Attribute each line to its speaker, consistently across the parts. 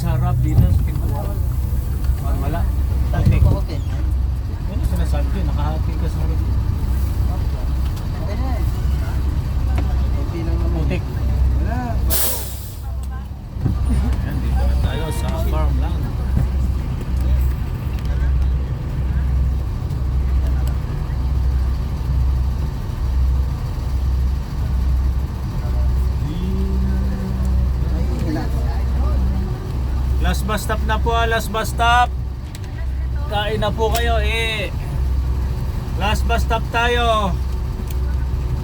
Speaker 1: sa harap dito sa pintuan. Wala. Wala. Putik.
Speaker 2: ko din.
Speaker 1: Ano sinasabi ko, nakahati ka sa harap.
Speaker 2: Okay na eh. Kunti lang naman.
Speaker 1: Putik.
Speaker 2: Wala.
Speaker 1: Ayan, dito na tayo sa farmland. Last bus stop na po, ah, last bus stop. Kain na po kayo eh. Last bus stop tayo.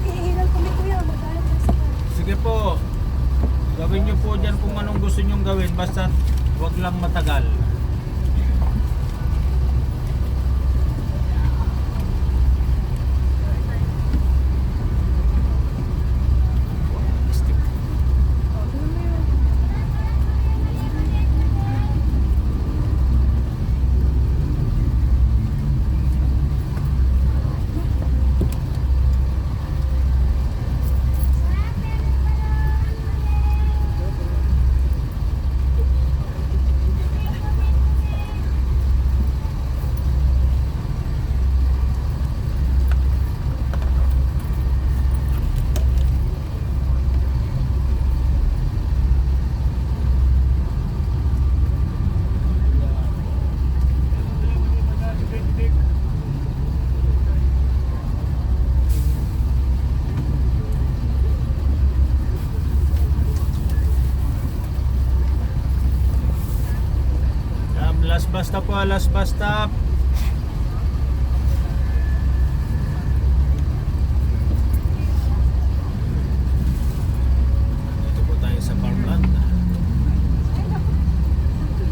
Speaker 3: Hihiral kami kuya, magalit na sa
Speaker 1: Sige po. Gawin niyo po dyan kung anong gusto niyong gawin. Basta wag lang matagal. Last bus stop po, last bus stop. Dito po tayo sa farmland.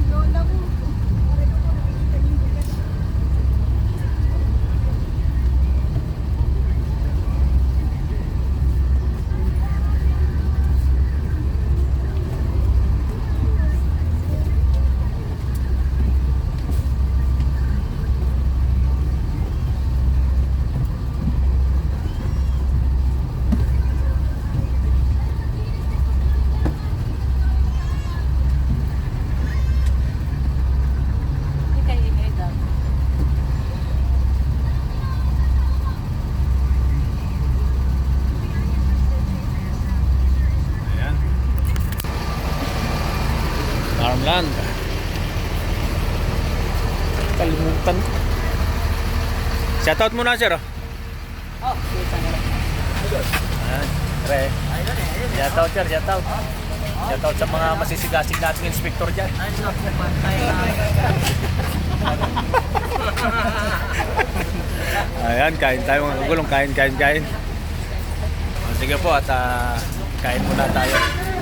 Speaker 3: Lola mo. Ikay, ikay daw.
Speaker 1: Ayan. Farmland. Kalimutan. Shoutout muna sir. oh.
Speaker 2: Oh.
Speaker 1: Ayan. Pre. Shoutout sir, shoutout. Shoutout sa mga masisigasig nating inspector dyan. Ayan, kain tayo mga kagulong. Kain, kain, kain. Sige po at ah, kain muna tayo.